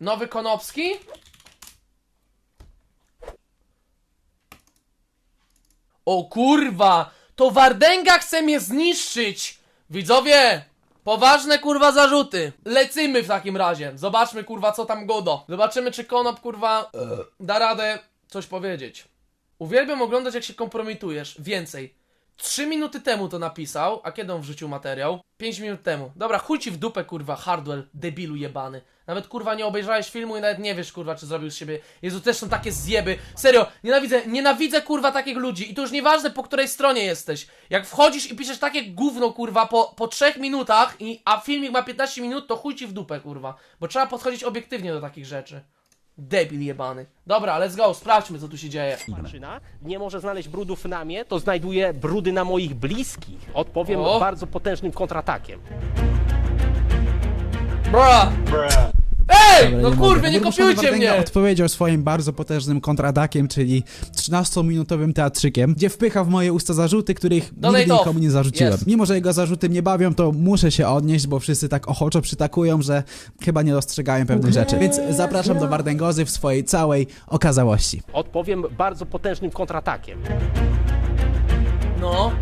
Nowy Konopski? O kurwa! To Wardęga chce mnie zniszczyć! Widzowie! Poważne kurwa zarzuty. Lecimy w takim razie. Zobaczmy kurwa co tam godo. Zobaczymy czy Konop kurwa da radę coś powiedzieć. Uwielbiam oglądać jak się kompromitujesz. Więcej. 3 minuty temu to napisał, a kiedy on wrzucił materiał? 5 minut temu. Dobra, chuj ci w dupę, kurwa, Hardwell, debilu jebany. Nawet, kurwa, nie obejrzałeś filmu i nawet nie wiesz, kurwa, czy zrobił z siebie... Jezu, też są takie zjeby. Serio, nienawidzę, nienawidzę, kurwa, takich ludzi. I to już nieważne, po której stronie jesteś. Jak wchodzisz i piszesz takie gówno, kurwa, po, po 3 minutach, i, a filmik ma 15 minut, to chuj ci w dupę, kurwa. Bo trzeba podchodzić obiektywnie do takich rzeczy. Debil jebany. Dobra, let's go, sprawdźmy, co tu się dzieje. Marzyna nie może znaleźć brudów na mnie, to znajduje brudy na moich bliskich. Odpowiem O. bardzo potężnym kontratakiem. Bra! Ej! No mogę. kurwy, nie Burmistrz kopiujcie mnie! odpowiedział swoim bardzo potężnym kontratakiem, czyli 13-minutowym teatrzykiem, gdzie wpycha w moje usta zarzuty, których Donate nigdy off. nikomu nie zarzuciłem. Yes. Mimo, że jego zarzuty mnie bawią, to muszę się odnieść, bo wszyscy tak ochoczo przytakują, że chyba nie dostrzegają pewnych rzeczy. Więc zapraszam do Wardęgozy w swojej całej okazałości. Odpowiem bardzo potężnym kontratakiem. No.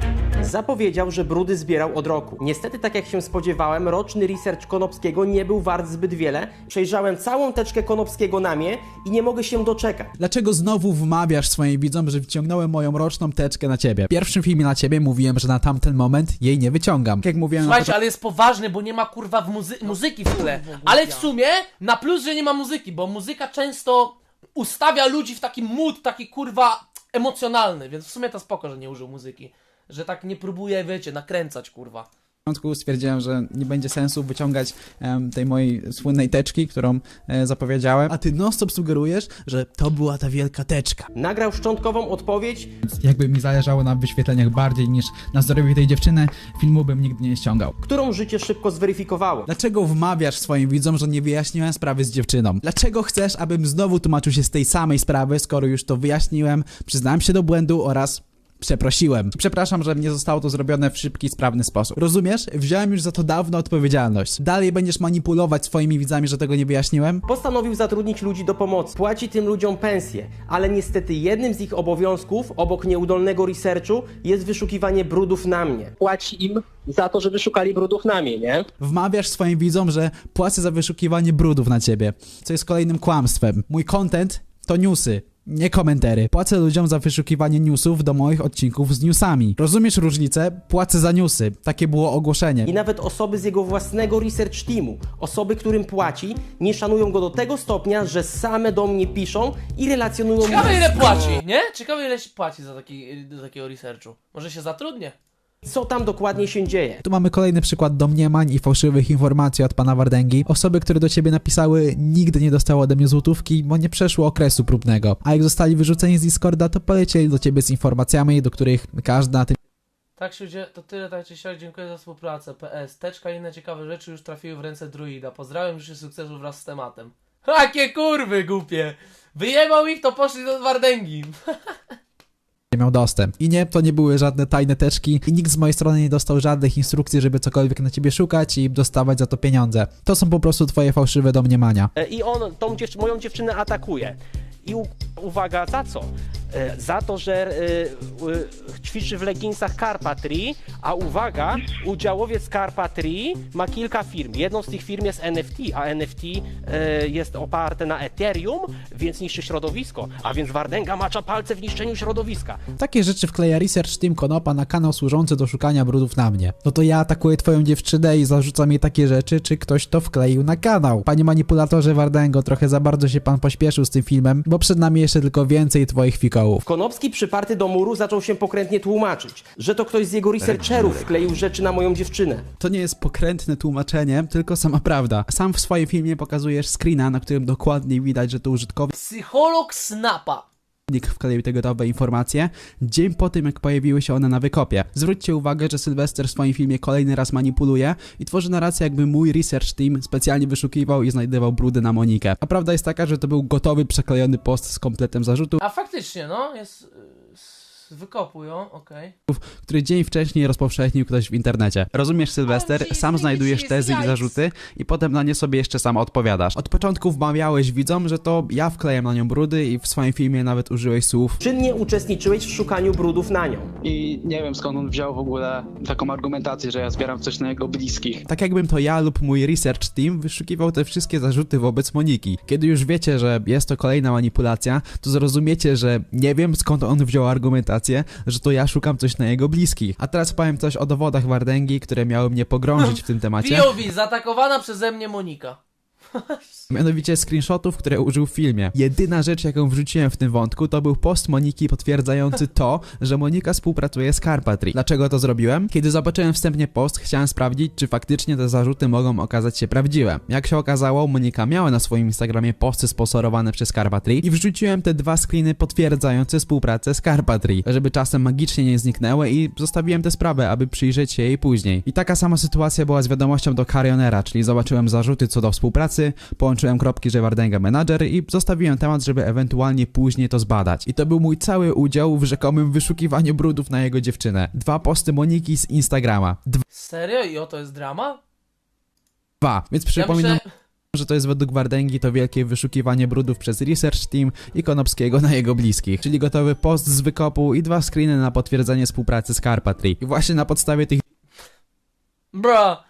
Zapowiedział, że brudy zbierał od roku. Niestety, tak jak się spodziewałem, roczny research Konopskiego nie był wart zbyt wiele. Przejrzałem całą teczkę Konopskiego na mnie i nie mogę się doczekać. Dlaczego znowu wmawiasz swoim widzom, że wyciągnąłem moją roczną teczkę na ciebie? W pierwszym filmie na ciebie mówiłem, że na tamten moment jej nie wyciągam. Jak mówiłem na Słuchajcie, ale jest poważny, bo nie ma kurwa w muzy- muzyki w tle. Ale w sumie na plus, że nie ma muzyki, bo muzyka często ustawia ludzi w taki mood, taki kurwa emocjonalny, więc w sumie to spoko, że nie użył muzyki. Że tak nie próbuje, wiecie, nakręcać kurwa. początku stwierdziłem, że nie będzie sensu wyciągać em, tej mojej słynnej teczki, którą e, zapowiedziałem. A ty non-stop sugerujesz, że to była ta wielka teczka. Nagrał szczątkową odpowiedź, Jakby mi zależało na wyświetleniach bardziej niż na zdrowiu tej dziewczyny, filmu bym nigdy nie ściągał. którą życie szybko zweryfikowało. Dlaczego wmawiasz swoim widzom, że nie wyjaśniłem sprawy z dziewczyną? Dlaczego chcesz, abym znowu tłumaczył się z tej samej sprawy, skoro już to wyjaśniłem, przyznałem się do błędu oraz przeprosiłem. Przepraszam, że nie zostało to zrobione w szybki, sprawny sposób. Rozumiesz? Wziąłem już za to dawno odpowiedzialność. Dalej będziesz manipulować swoimi widzami, że tego nie wyjaśniłem? Postanowił zatrudnić ludzi do pomocy. Płaci tym ludziom pensje, ale niestety jednym z ich obowiązków, obok nieudolnego researchu, jest wyszukiwanie brudów na mnie. Płaci im za to, żeby szukali brudów na mnie, nie? Wmawiasz swoim widzom, że płacę za wyszukiwanie brudów na ciebie, co jest kolejnym kłamstwem. Mój content to newsy. Nie komentary. Płacę ludziom za wyszukiwanie newsów do moich odcinków z newsami. Rozumiesz różnicę? Płacę za newsy. Takie było ogłoszenie. I nawet osoby z jego własnego research teamu, osoby, którym płaci, nie szanują go do tego stopnia, że same do mnie piszą i relacjonują Ciekawe ile płaci, nie? Ciekawe ile się płaci za, taki, za takiego researchu. Może się zatrudnię? Co tam dokładnie się dzieje. Tu mamy kolejny przykład domniemań i fałszywych informacji od pana Wardęgi. Osoby, które do ciebie napisały, nigdy nie dostały ode mnie złotówki, bo nie przeszło okresu próbnego. A jak zostali wyrzuceni z Discorda, to polecieli do ciebie z informacjami, do których każda na tym Tak się dzieje, to tyle, tak czy siak, dziękuję za współpracę. PS, teczka i inne ciekawe rzeczy już trafiły w ręce druida. Pozdrawiam, życzę sukcesu wraz z tematem. Jakie kurwy głupie! Wyjebał ich, to poszli do Wardęgi. miał dostęp. I nie, to nie były żadne tajne teczki i nikt z mojej strony nie dostał żadnych instrukcji, żeby cokolwiek na ciebie szukać i dostawać za to pieniądze. To są po prostu twoje fałszywe domniemania. E, I on tą moją dziewczynę atakuje. I uwaga, za co? E, Za to, że e, ćwiczy w leginsach Carpatry, a uwaga, udziałowiec Carpatry ma kilka firm. Jedną z tych firm jest NFT, a NFT e, jest oparte na Ethereum, więc niszczy środowisko. A więc Wardęga macza palce w niszczeniu środowiska. Takie rzeczy wkleja Research Team Konopa na kanał służący do szukania brudów na mnie. No to ja atakuję twoją dziewczynę i zarzucam jej takie rzeczy, czy ktoś to wkleił na kanał. Panie manipulatorze Wardęgo, trochę za bardzo się pan pośpieszył z tym filmem, bo przed nami jeszcze tylko więcej twoich fikołów. Konopski przyparty do muru zaczął się pokrętnie tłumaczyć, że to ktoś z jego researcherów wkleił rzeczy na moją dziewczynę. To nie jest pokrętne tłumaczenie, tylko sama prawda. Sam w swoim filmie pokazujesz screena, na którym dokładnie widać, że to użytkownik Psycholog Snapa. Wkleił te gotowe informacje, dzień po tym jak pojawiły się one na wykopie. Zwróćcie uwagę, że Sylwester w swoim filmie kolejny raz manipuluje i tworzy narrację jakby mój research team specjalnie wyszukiwał i znajdował brudy na Monikę. A prawda jest taka, że to był gotowy, przeklejony post z kompletem zarzutów, A faktycznie, no, jest y, Z wykopu, jo? Okej. który dzień wcześniej rozpowszechnił ktoś w internecie. Rozumiesz, Sylwester? O, Sam znajdujesz tezy i zarzuty i potem na nie sobie jeszcze sam odpowiadasz. Od początku wmawiałeś widzom, że to ja wklejam na nią brudy i w swoim filmie nawet użyłeś słów Czynnie uczestniczyłeś w szukaniu brudów na nią. I nie wiem skąd on wziął w ogóle taką argumentację, że ja zbieram coś na jego bliskich. Tak jakbym to ja lub mój research team wyszukiwał te wszystkie zarzuty wobec Moniki. Kiedy już wiecie, że jest to kolejna manipulacja, to zrozumiecie, że nie wiem skąd on wziął argumentację, że to ja szukam coś na jego bliskich. A teraz powiem coś o dowodach Wardęgi, które miały mnie pogrążyć w tym temacie. POV, zaatakowana przeze mnie Monika. Mianowicie screenshotów, które użył w filmie. Jedyna rzecz, jaką wrzuciłem w tym wątku, to był post Moniki potwierdzający to, że Monika współpracuje z Carpatry. Dlaczego to zrobiłem? Kiedy zobaczyłem wstępnie post, chciałem sprawdzić, czy faktycznie te zarzuty mogą okazać się prawdziwe. Jak się okazało, Monika miała na swoim Instagramie posty sponsorowane przez Carpatry i wrzuciłem te dwa screeny potwierdzające współpracę z Carpatry, żeby czasem magicznie nie zniknęły i zostawiłem tę sprawę, aby przyjrzeć się jej później. I taka sama sytuacja była z wiadomością do Carionera, czyli zobaczyłem zarzuty co do współpracy, połączyłem kropki, że Wardenga menadżer i zostawiłem temat, żeby ewentualnie później to zbadać. I to był mój cały udział w rzekomym wyszukiwaniu brudów na jego dziewczynę. Dwa posty Moniki z Instagrama. Serio? I oto jest drama? Dwa. Więc Ja przypominam, myślę... że to jest według Wardęgi to wielkie wyszukiwanie brudów przez research team i Konopskiego na jego bliskich. Czyli gotowy post z wykopu i dwa screeny na potwierdzenie współpracy z Carpatry. I właśnie na podstawie tych Bra.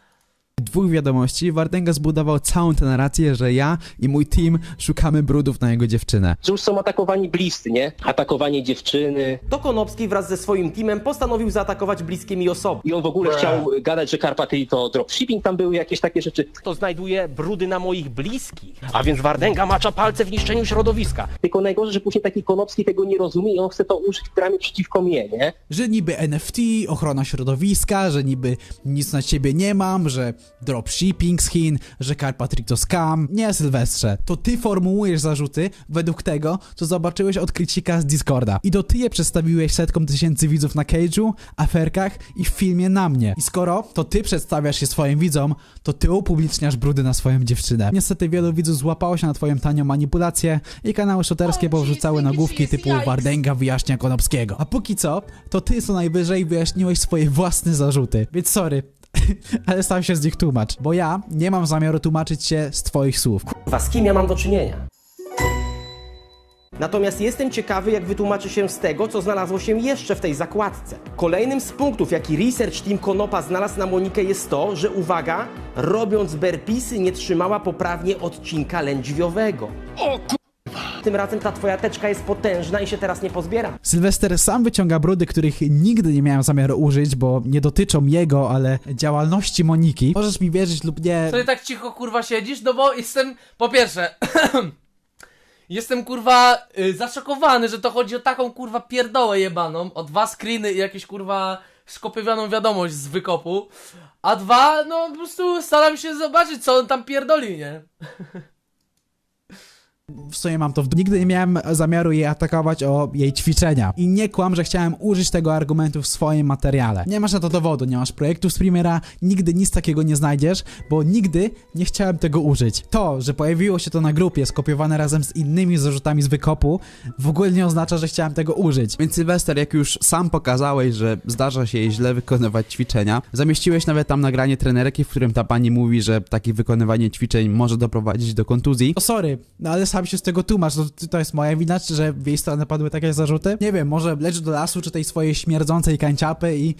Dwóch wiadomości Wardęga zbudował całą tę narrację, że ja i mój team szukamy brudów na jego dziewczynę. Że już są atakowani bliscy, nie? Atakowanie dziewczyny. To Konopski wraz ze swoim teamem postanowił zaatakować bliskie mi osoby. I on w ogóle chciał gadać, że Karpaty to dropshipping, tam były jakieś takie rzeczy. To znajduje brudy na moich bliskich. A więc Wardęga macza palce w niszczeniu środowiska. Tylko najgorzej, że później taki Konopski tego nie rozumie i on chce to użyć w przeciwko mnie, nie? Że niby NFT, ochrona środowiska, że niby nic na ciebie nie mam, że dropshipping z Chin, że Carpatry to scam. Nie, Sylwestrze, to ty formułujesz zarzuty według tego, co zobaczyłeś od krycika z Discorda. I to ty je przedstawiłeś setkom tysięcy widzów na Cage'u, aferkach i w filmie na mnie. I skoro to ty przedstawiasz się swoim widzom, to ty upubliczniasz brudy na swoją dziewczynę. Niestety wielu widzów złapało się na twoją tanią manipulację i kanały szoterskie Jesus, nagłówki typu. Wardęga wyjaśnia Konopskiego. A póki co, to ty co najwyżej wyjaśniłeś swoje własne zarzuty. Więc sorry, ale sam się z nich tłumacz, bo ja nie mam zamiaru tłumaczyć się z twoich słów. Kurwa, z kim ja mam do czynienia? Natomiast jestem ciekawy, jak wytłumaczy się z tego, co znalazło się jeszcze w tej zakładce. Kolejnym z punktów, jaki Research Team Konopa znalazł na Monikę jest to, że uwaga, robiąc berpisy nie trzymała poprawnie odcinka lędźwiowego. O Tym razem ta twoja teczka jest potężna i się teraz nie pozbiera. Sylwester sam wyciąga brudy, których nigdy nie miałem zamiaru użyć, bo nie dotyczą jego, ale działalności Moniki. Możesz mi wierzyć lub nie. Sobie tak cicho kurwa siedzisz? No bo jestem, po pierwsze, jestem kurwa y, zaszokowany, że to chodzi o taką kurwa pierdołę jebaną, o dwa screeny i jakieś kurwa skopiowaną wiadomość z wykopu, a dwa, no po prostu staram się zobaczyć co on tam pierdoli, nie? w sumie mam to w... Nigdy nie miałem zamiaru jej atakować o jej ćwiczenia. I nie kłam, że chciałem użyć tego argumentu w swoim materiale. Nie masz na to dowodu, nie masz projektu z Primera, nigdy nic takiego nie znajdziesz, bo nigdy nie chciałem tego użyć. To, że pojawiło się to na grupie, skopiowane razem z innymi zarzutami z wykopu, w ogóle nie oznacza, że chciałem tego użyć. Więc Sylwester, jak już sam pokazałeś, że zdarza się jej źle wykonywać ćwiczenia, zamieściłeś nawet tam nagranie trenerki, w którym ta pani mówi, że takie wykonywanie ćwiczeń może doprowadzić do kontuzji. O sorry, no ale sam się z tego tłumacz, to, to jest moja wina, czy że w jej stronę padły takie zarzuty? Nie wiem, może leć do lasu, czy tej swojej śmierdzącej kanciapy i...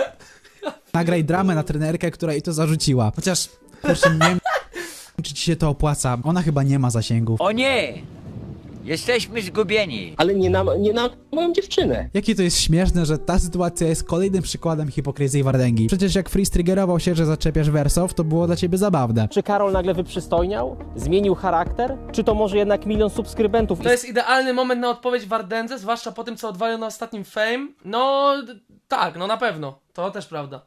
Nagraj dramę na trenerkę, która jej to zarzuciła. Chociaż, proszę, nie wiem, czy ci się to opłaca. Ona chyba nie ma zasięgów. O nie! Jesteśmy zgubieni. Ale nie na, nie na moją dziewczynę. Jakie to jest śmieszne, że ta sytuacja jest kolejnym przykładem hipokryzji Wardęgi. Przecież jak Freeze triggerował się, że zaczepiasz Wersow, to było dla ciebie zabawne. Czy Karol nagle wyprzystojniał? Zmienił charakter? Czy to może jednak milion subskrybentów? To jest idealny moment na odpowiedź Wardędze, zwłaszcza po tym co odwalił na ostatnim Fame, no d- tak, no na pewno, to też prawda.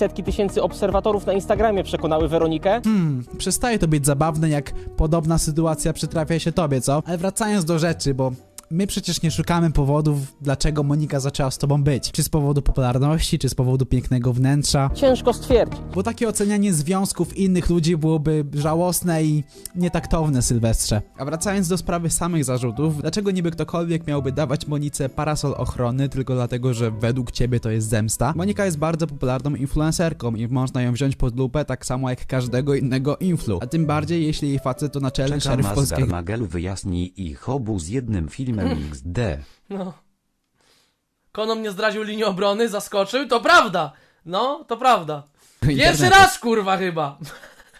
Setki tysięcy obserwatorów na Instagramie przekonały Weronikę? Hmm, przestaje to być zabawne, jak podobna sytuacja przytrafia się tobie, co? Ale wracając do rzeczy, bo My przecież nie szukamy powodów, dlaczego Monika zaczęła z tobą być. Czy z powodu popularności, czy z powodu pięknego wnętrza. Ciężko stwierdzić. Bo takie ocenianie związków innych ludzi byłoby żałosne i nietaktowne, Sylwestrze. A wracając do sprawy samych zarzutów, dlaczego niby ktokolwiek miałby dawać Monice parasol ochrony tylko dlatego, że według ciebie to jest zemsta? Monika jest bardzo popularną influencerką i można ją wziąć pod lupę tak samo jak każdego innego influ. A tym bardziej, jeśli jej facet to naczelny Czekam szeryf aż polskiego Garmagel wyjaśni ich obu z jednym filmem XD. No. Konom nie zdradził linii obrony, zaskoczył, to prawda. No, to prawda. Pierwszy internetu. raz, kurwa, chyba.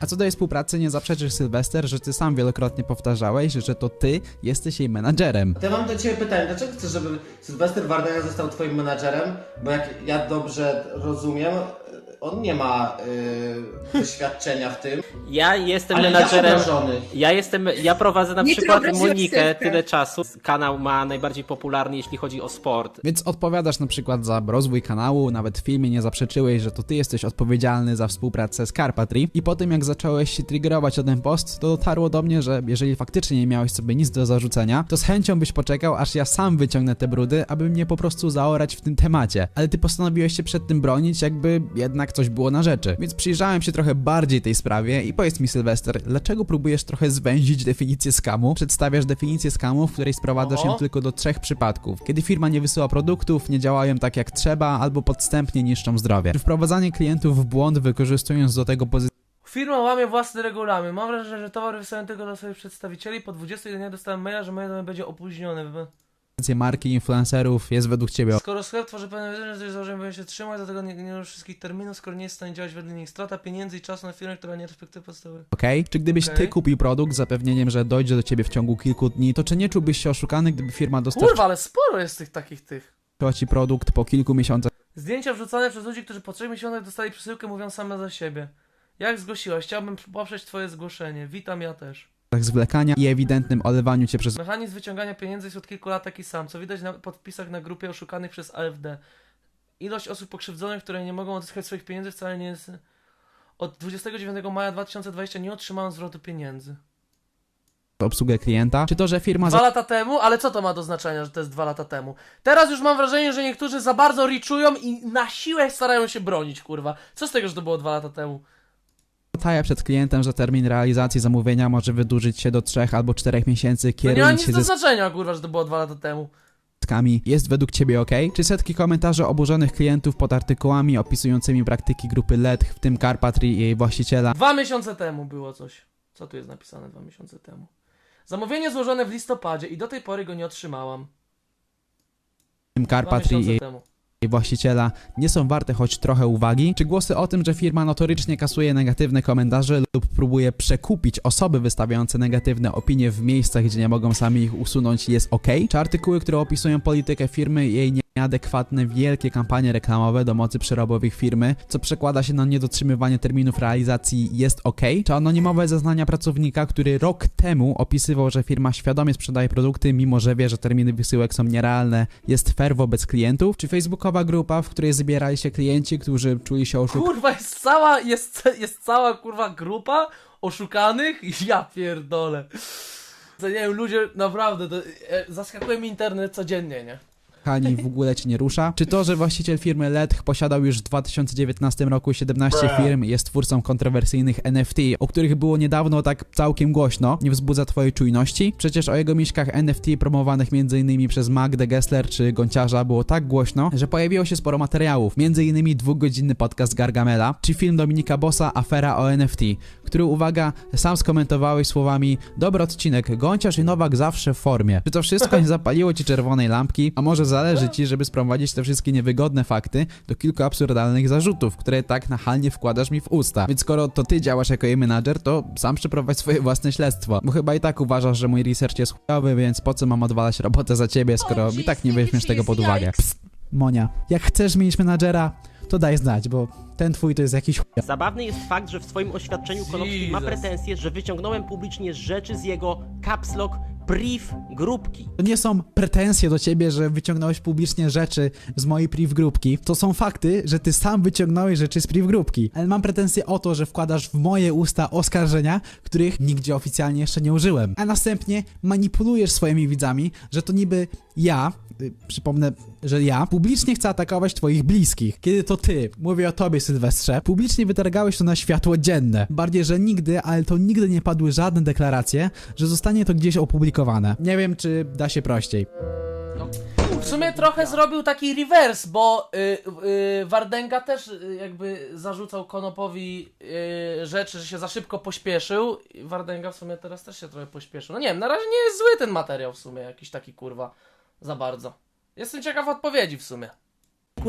A co do jej współpracy, nie zaprzeczysz Sylwester, że ty sam wielokrotnie powtarzałeś, że to ty jesteś jej menadżerem. To ja mam do Ciebie pytanie, dlaczego chcesz, żeby Sylwester Wardenia został Twoim menadżerem? Bo jak ja dobrze rozumiem, on nie ma y, doświadczenia w tym. Ja jestem Ale menadżerem. ja jestem, ja prowadzę na Nie przykład Monikę tyle czasu. Kanał ma najbardziej popularny, jeśli chodzi o sport. Więc odpowiadasz na przykład za rozwój kanału, nawet w filmie nie zaprzeczyłeś, że to ty jesteś odpowiedzialny za współpracę z Carpatry. I po tym jak zacząłeś się triggerować o ten post, to dotarło do mnie, że jeżeli faktycznie nie miałeś sobie nic do zarzucenia, to z chęcią byś poczekał, aż ja sam wyciągnę te brudy, aby mnie po prostu zaorać w tym temacie. Ale ty postanowiłeś się przed tym bronić, jakby jednak coś było na rzeczy. Więc przyjrzałem się trochę bardziej tej sprawie i powiedz mi Sylwester, dlaczego próbujesz trochę zwęzić definicję skamu? Przedstawiasz definicję skamu, w której sprowadzasz ją tylko do trzech przypadków. Kiedy firma nie wysyła produktów, nie działają tak jak trzeba, albo podstępnie niszczą zdrowie. Czy wprowadzanie klientów w błąd, wykorzystując do tego pozycję Firma łamie własny regulamin. Mam wrażenie, że towar wysyłam tylko do swoich przedstawicieli. Po 21 dniach dostałem maila, że moje dane będzie opóźnione. Marki, influencerów jest według ciebie Skoro sklep tworzy pewne wydarzenia, że coś założenie powinien się trzymać, dlatego nie, ruszy wszystkich terminów, skoro nie jest w stanie działać wedle nich. Strata pieniędzy i czasu na firmę, która nie respektuje podstawy. ok? Czy gdybyś ty kupił produkt z zapewnieniem, że dojdzie do ciebie w ciągu kilku dni, to czy nie czułbyś się oszukany, gdyby firma dostarczyła Kurwa, ale sporo jest tych takich tych. ci produkt po kilku miesiącach Zdjęcia wrzucane przez ludzi, którzy po 3 miesiącach dostali przesyłkę, mówią same za siebie. Jak zgłosiłaś? Chciałbym poprzeć twoje zgłoszenie. Witam, ja też. Zwlekania i ewidentnym olewaniu cię przez Mechanizm wyciągania pieniędzy jest od kilku lat taki sam, co widać na podpisach na grupie oszukanych przez AFD. Ilość osób pokrzywdzonych, które nie mogą odzyskać swoich pieniędzy wcale nie jest... Od 29 maja 2020 nie otrzymałem zwrotu pieniędzy. obsługę klienta, czy to, że firma Dwa lata temu? Ale co to ma do znaczenia, że to jest dwa lata temu? Teraz już mam wrażenie, że niektórzy za bardzo riczują i na siłę starają się bronić, kurwa. Co z tego, że to było dwa lata temu? Zataja przed klientem, że termin realizacji zamówienia może wydłużyć się do 3 albo 4 miesięcy, To nie ma kierując nic się do ze znaczenia, kurwa, że to było dwa lata temu. jest według ciebie ok? Czy setki komentarzy oburzonych klientów pod artykułami opisującymi praktyki grupy LED, w tym Carpatry i jej właściciela, Dwa miesiące temu było coś. Co tu jest napisane dwa miesiące temu? Zamówienie złożone w listopadzie i do tej pory go nie otrzymałam. w tym Dwa Carpatry i miesiące jej temu. Właściciela nie są warte choć trochę uwagi? Czy głosy o tym, że firma notorycznie kasuje negatywne komentarze lub próbuje przekupić osoby wystawiające negatywne opinie w miejscach, gdzie nie mogą sami ich usunąć jest ok? Czy artykuły, które opisują politykę firmy i jej nieadekwatne wielkie kampanie reklamowe do mocy przerobowych firmy, co przekłada się na niedotrzymywanie terminów realizacji jest ok? Czy anonimowe zeznania pracownika, który rok temu opisywał, że firma świadomie sprzedaje produkty, mimo że wie, że terminy wysyłek są nierealne, jest fair wobec klientów? Czy facebookowa grupa, w której zbierali się klienci, którzy czuli się oszukani? Kurwa, jest cała, jest, jest cała kurwa grupa oszukanych? Ja pierdolę. Nie wiem, ludzie naprawdę, to, e, zaskakuje mi internet codziennie, nie? Hani w ogóle ci nie rusza? Czy to, że właściciel firmy LED posiadał już w 2019 roku 17 firm i jest twórcą kontrowersyjnych NFT, o których było niedawno tak całkiem głośno, nie wzbudza twojej czujności? Przecież o jego mieszkach NFT promowanych m.in. przez Magdę Gessler czy Gonciarza było tak głośno, że pojawiło się sporo materiałów, m.in. dwugodzinny podcast Gargamela, czy film Dominika Bossa Afera o NFT, który, uwaga, sam skomentowałeś słowami Dobry odcinek, Gonciarz i Nowak zawsze w formie. Czy to wszystko nie zapaliło ci czerwonej lampki? A może zależy ci, żeby sprowadzić te wszystkie niewygodne fakty do kilku absurdalnych zarzutów, które tak nachalnie wkładasz mi w usta. Więc skoro to ty działasz jako jej menadżer, to sam przeprowadź swoje własne śledztwo. Bo chyba i tak uważasz, że mój research jest chujowy, więc po co mam odwalać robotę za ciebie, skoro i tak nie weźmiesz tego pod uwagę. Psst, Monia, jak chcesz zmienić menadżera, to daj znać, bo ten twój to jest jakiś chuj. Zabawny jest fakt, że w swoim oświadczeniu Konopski ma Jesus. pretensje, że wyciągnąłem publicznie rzeczy z jego caps lock priv grupki. To nie są pretensje do ciebie, że wyciągnąłeś publicznie rzeczy z mojej priv grupki. To są fakty, że ty sam wyciągnąłeś rzeczy z priv grupki. Ale mam pretensje o to, że wkładasz w moje usta oskarżenia, których nigdzie oficjalnie jeszcze nie użyłem. A następnie manipulujesz swoimi widzami, że to niby ja, y, przypomnę, że ja publicznie chcę atakować twoich bliskich. Kiedy to ty, mówię o tobie Sylwestrze, publicznie wytargałeś to na światło dzienne. Bardziej, że nigdy, ale to nigdy nie padły żadne deklaracje, że zostanie to gdzieś opublikowane. Nie wiem, czy da się prościej. W sumie trochę zrobił taki reverse, bo y, y, Wardenga też y, jakby zarzucał Konopowi y, rzeczy, że się za szybko pośpieszył. I Wardenga w sumie teraz też się trochę pośpieszył. No nie wiem, na razie nie jest zły ten materiał w sumie, jakiś taki kurwa za bardzo. Jestem ciekaw odpowiedzi w sumie.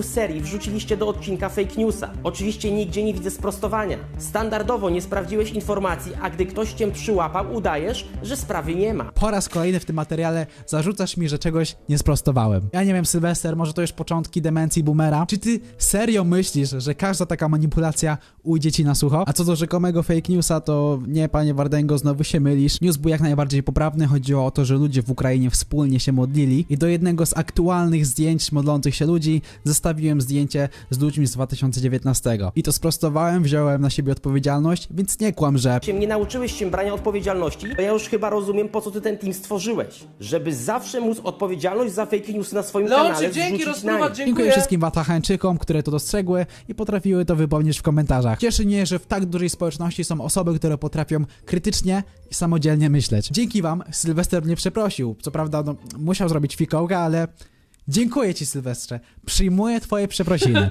Serii wrzuciliście do odcinka fake newsa. Oczywiście nigdzie nie widzę sprostowania. Standardowo nie sprawdziłeś informacji, a gdy ktoś cię przyłapał, udajesz, że sprawy nie ma. Po raz kolejny w tym materiale zarzucasz mi, że czegoś nie sprostowałem. Ja nie wiem, Sylwester, może to już początki demencji boomera. Czy ty serio myślisz, że każda taka manipulacja ujdzie ci na sucho? A co do rzekomego fake newsa, to nie, panie Wardengo, znowu się mylisz. News był jak najbardziej poprawny. Chodziło o to, że ludzie w Ukrainie wspólnie się modlili i do jednego z aktualnych zdjęć modlących się ludzi zestawiłem zdjęcie z ludźmi z 2019. I to sprostowałem, wziąłem na siebie odpowiedzialność, więc nie kłam, że Się nie nauczyłeś się brania odpowiedzialności, to ja już chyba rozumiem, po co ty ten team stworzyłeś. Żeby zawsze móc odpowiedzialność za fake newsy na swoim kanale Leoncie, dzięki, zrzucić na rozpływa, nich. dziękuję. Dziękuję wszystkim Watachańczykom, które to dostrzegły i potrafiły to wypomnieć w komentarzach. Cieszy mnie, że w tak dużej społeczności są osoby, które potrafią krytycznie i samodzielnie myśleć. Dzięki wam Sylwester mnie przeprosił. Co prawda, no, musiał zrobić fikołka, ale dziękuję ci Sylwestrze. Przyjmuję twoje przeprosiny.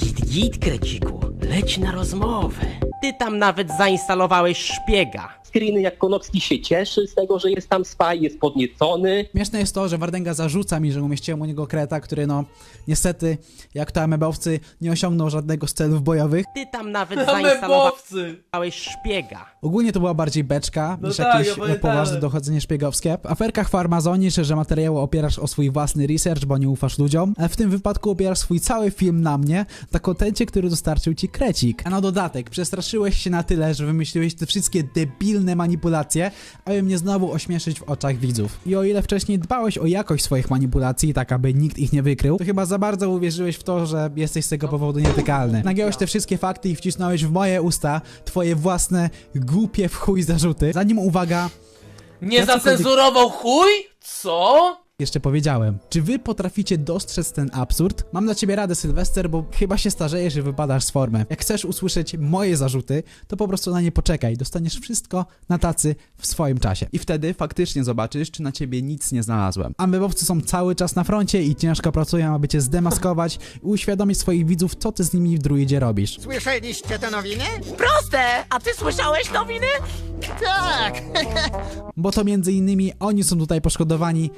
Git, git, kreciku, leć na rozmowę. Ty tam nawet zainstalowałeś szpiega. Screeny, jak Konopski się cieszy z tego, że jest tam spy, jest podniecony. Śmieszne jest to, że Wardenga zarzuca mi, że umieściłem u niego kreta, który no niestety, jak to amebowcy, nie osiągnął żadnego z celów bojowych. Ty tam nawet zainstalowałeś Amebowcy! szpiega. Ogólnie to była bardziej beczka No niż tak, jakieś ja e, pamiętałem. poważne dochodzenie szpiegowskie. W aferkach farmazonisz, że materiały opierasz o swój własny research, bo nie ufasz ludziom. A w tym wypadku opierasz swój cały film na mnie, na kontencie, który dostarczył ci krecik. A na dodatek, przestraszyłeś się na tyle, że wymyśliłeś te wszystkie debilne manipulacje, aby mnie znowu ośmieszyć w oczach widzów. I o ile wcześniej dbałeś o jakość swoich manipulacji, tak aby nikt ich nie wykrył, to chyba za bardzo uwierzyłeś w to, że jesteś z tego powodu nietykalny. Nagiąłeś te wszystkie fakty i wcisnąłeś w moje usta twoje własne głupie w chuj zarzuty. Zanim uwaga, Nie zacenzurował chuj? Co? Jeszcze powiedziałem. Czy wy potraficie dostrzec ten absurd? Mam dla ciebie radę, Sylwester, bo chyba się starzejesz i wypadasz z formy. Jak chcesz usłyszeć moje zarzuty, to po prostu na nie poczekaj. Dostaniesz wszystko na tacy w swoim czasie. I wtedy faktycznie zobaczysz, czy na ciebie nic nie znalazłem. Amebowcy są cały czas na froncie i ciężko pracują, aby cię zdemaskować i uświadomić swoich widzów, co ty z nimi w druidzie robisz. Słyszeliście te nowiny? Proste! A ty słyszałeś nowiny? Tak! Bo to między innymi oni są tutaj poszkodowani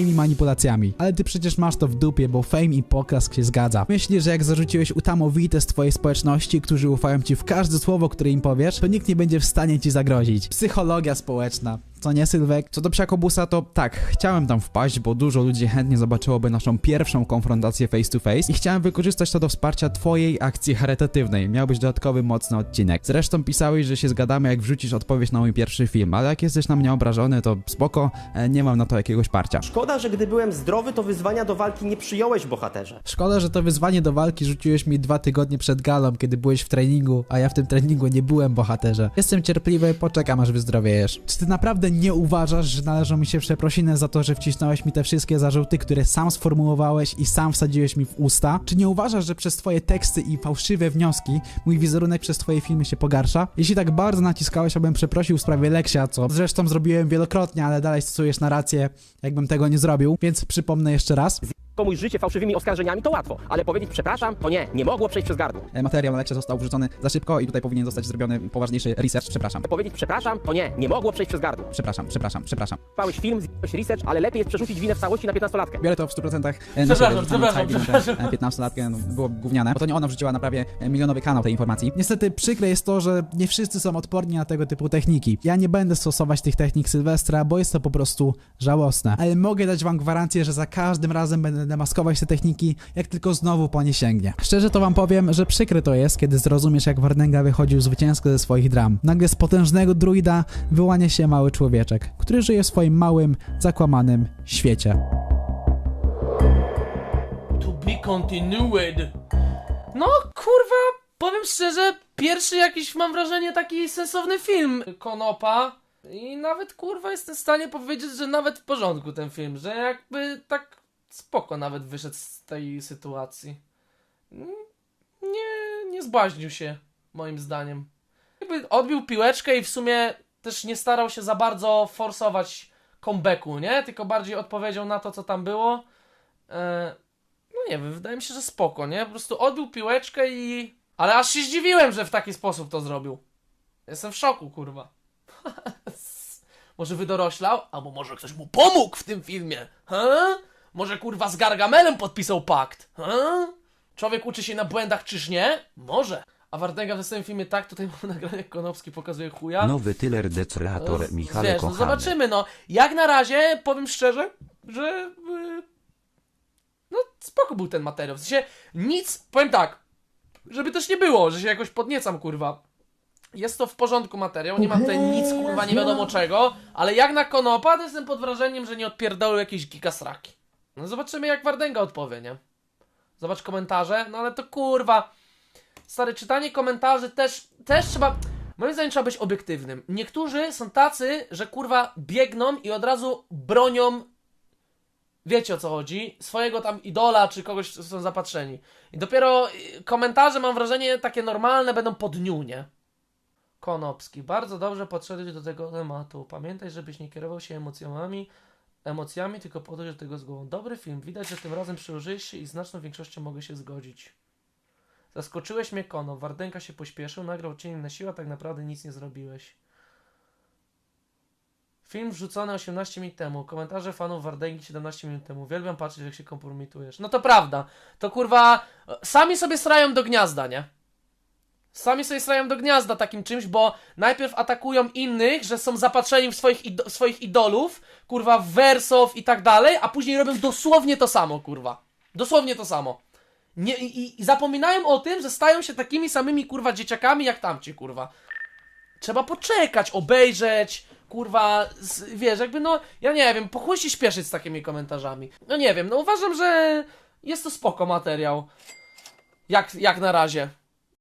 twoimi manipulacjami. Ale ty przecież masz to w dupie, bo fame i poklask się zgadza. Myślisz, że jak zarzuciłeś utamowite z twojej społeczności, którzy ufają ci w każde słowo, które im powiesz, to nikt nie będzie w stanie ci zagrozić. Psychologia społeczna. Co nie, Sylwek? Co do Psiakobusa, to tak, chciałem tam wpaść, bo dużo ludzi chętnie zobaczyłoby naszą pierwszą konfrontację face to face i chciałem wykorzystać to do wsparcia twojej akcji charytatywnej. Miał być dodatkowy, mocny odcinek. Zresztą pisałeś, że się zgadamy, jak wrzucisz odpowiedź na mój pierwszy film, ale jak jesteś na mnie obrażony, to spoko, e, nie mam na to jakiegoś parcia. Szkoda, że gdy byłem zdrowy, to wyzwania do walki nie przyjąłeś, bohaterze. Szkoda, że to wyzwanie do walki rzuciłeś mi dwa tygodnie przed galą, kiedy byłeś w treningu, a ja w tym treningu nie byłem bohaterze. Jestem cierpliwy, poczekam aż wyzdrowiejesz. Czy ty naprawdę nie uważasz, że należą mi się przeprosiny za to, że wcisnąłeś mi te wszystkie zarzuty, które sam sformułowałeś i sam wsadziłeś mi w usta? Czy nie uważasz, że przez twoje teksty i fałszywe wnioski mój wizerunek przez twoje filmy się pogarsza? Jeśli tak bardzo naciskałeś, abym przeprosił w sprawie Leksia, co zresztą zrobiłem wielokrotnie, ale dalej stosujesz narrację, jakbym tego nie zrobił, więc przypomnę jeszcze raz. Komuś życie fałszywymi oskarżeniami to łatwo, ale powiedzieć przepraszam, to nie, nie mogło przejść przez gardło. E, Materiał na lekcie został wrzucony za szybko i tutaj powinien zostać zrobiony poważniejszy research. Przepraszam. Powiedzieć przepraszam, to nie, nie mogło przejść przez gardło. Przepraszam, przepraszam, przepraszam. Chwałeś film, zjebałeś research, ale lepiej jest przerzucić winę w całości na 15-latkę. Biorę to w 100% e, na Przepraszam, siebie, rzucamy przepraszam, całą winę, przepraszam. że, e, 15-latkę no, było gówniane, bo to nie ona wrzuciła na prawie e, milionowy kanał tej informacji. Niestety przykre jest to, że nie wszyscy są odporni na tego typu techniki. Ja nie będę stosować tych technik Sylwestra, bo jest to po prostu żałosne. Ale mogę dać wam gwarancję, że za każdym razem będę będę maskować te techniki, jak tylko znowu po nie sięgnie. Szczerze to wam powiem, że przykre to jest, kiedy zrozumiesz jak Wardenga wychodził zwycięsko ze swoich dram. Nagle z potężnego druida wyłania się mały człowieczek, który żyje w swoim małym, zakłamanym świecie. To be continued. No kurwa, powiem szczerze, pierwszy jakiś mam wrażenie taki sensowny film Konopa. I nawet kurwa jestem w stanie powiedzieć, że nawet w porządku ten film, że jakby tak spoko nawet wyszedł z tej sytuacji. Mm, Nie, nie zbłaźnił się, moim zdaniem. Jakby odbił piłeczkę i w sumie też nie starał się za bardzo forsować comebacku, nie? Tylko bardziej odpowiedział na to, co tam było. E, no nie wiem, wydaje mi się, że spoko, nie? Po prostu odbił piłeczkę i... Ale aż się zdziwiłem, że w taki sposób to zrobił. Jestem w szoku, kurwa. może wydoroślał? Albo może ktoś mu pomógł w tym filmie? Ha? Może kurwa z Gargamelem podpisał pakt? Ha? Człowiek uczy się na błędach, czyż nie? Może. A Wardęga w następnym filmie tak, tutaj mam nagranie jak Konopski pokazuje chuja. Nowy tyler decreator No, Michale wiesz, no kochany. zobaczymy, no. Jak na razie, powiem szczerze, że... y, no, spoko był ten materiał. W sensie, nic, powiem tak, żeby też nie było, że się jakoś podniecam, kurwa. Jest to w porządku materiał, nie mam tutaj nic, kurwa, nie wiadomo czego, ale jak na Konopa, to jestem pod wrażeniem, że nie odpierdolą jakieś gigasraki. No zobaczymy, jak Wardęga odpowie, nie? Zobacz komentarze, no ale to kurwa... Stary, czytanie komentarzy też, też trzeba. Moim zdaniem trzeba być obiektywnym. Niektórzy są tacy, że kurwa biegną i od razu bronią. Wiecie o co chodzi? Swojego tam idola czy kogoś, są zapatrzeni. I dopiero y, komentarze, mam wrażenie, takie normalne będą po dniu, nie? Konopski, bardzo dobrze podszedłeś do tego tematu. Pamiętaj, żebyś nie kierował się emocjami, emocjami, tylko podejść do tego z głową. Dobry film, widać, że tym razem przyłożyłeś się i znaczną większością mogę się zgodzić. Zaskoczyłeś mnie Kono. Wardenka się pośpieszył, nagrał cień na siłę, tak naprawdę nic nie zrobiłeś. Film wrzucony 18 minut temu. Komentarze fanów Wardenki 17 minut temu. Uwielbiam patrzeć, jak się kompromitujesz. No to prawda. To kurwa. e, Sami sobie strają do gniazda, nie? Sami sobie strają do gniazda takim czymś, bo najpierw atakują innych, że są zapatrzeni w swoich, ido- swoich idolów, kurwa, w wersow i tak dalej, a później robią dosłownie to samo, kurwa. Dosłownie to samo. Nie, i, I zapominają o tym, że stają się takimi samymi kurwa dzieciakami jak tamci kurwa. Trzeba poczekać, obejrzeć, kurwa, z, wiesz, jakby no, ja nie wiem, po się śpieszyć z takimi komentarzami. No nie wiem, no uważam, że jest to spoko materiał. Jak, jak na razie.